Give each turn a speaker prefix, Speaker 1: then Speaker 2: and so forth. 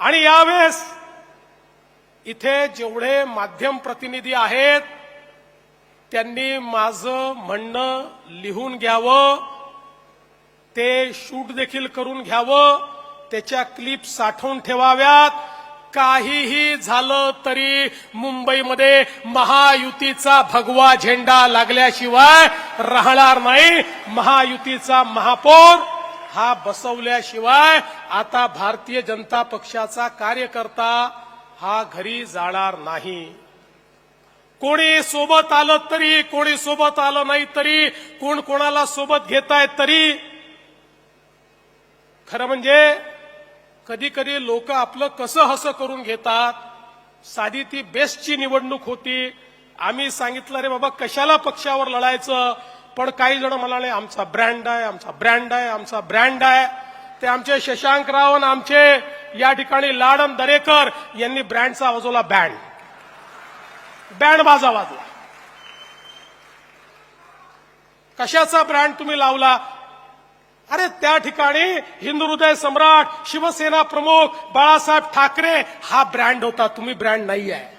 Speaker 1: आणि यावेळेस इथे जेवढे माध्यम प्रतिनिधी आहेत त्यांनी माझं म्हणणं लिहून घ्यावं ते शूट देखील करून घ्यावं त्याच्या क्लिप साठवून ठेवाव्यात. काहीही झालं तरी मुंबईमध्ये महायुतीचा भगवा झेंडा लागल्याशिवाय राहणार नाही. महायुतीचा महापौर हा बसवल्याशिवाय आता भारतीय जनता पक्षाचा कार्यकर्ता हा घरी जाणार नाही. कोणी सोबत आलं तरी कोणी सोबत आलं नाही तरी कोण कोणाला सोबत घेतायत तरी. खरं म्हणजे कधी कधी लोक आपलं कसं हसं करून घेतात साधी ती बेस्टची निवडणूक होती. आम्ही सांगितलं रे बाबा कशाला पक्षावर लढायचं? पण काही जण म्हणाले आमचा ब्रँड आहे आमचा ब्रँड आहे आमचा ब्रँड आहे. ते आमचे शशांक राव आणि आमचे या ठिकाणी लाडम दरेकर यांनी ब्रँडचा वाजवला बँड बँड बाजा वाजला. कशाचा ब्रँड तुम्ही लावला? अरे त्या ठिकाणी हिंदू हृदय सम्राट शिवसेना प्रमुख बाळासाहेब ठाकरे हा ब्रँड होता. तुम्ही ब्रँड नाही आहे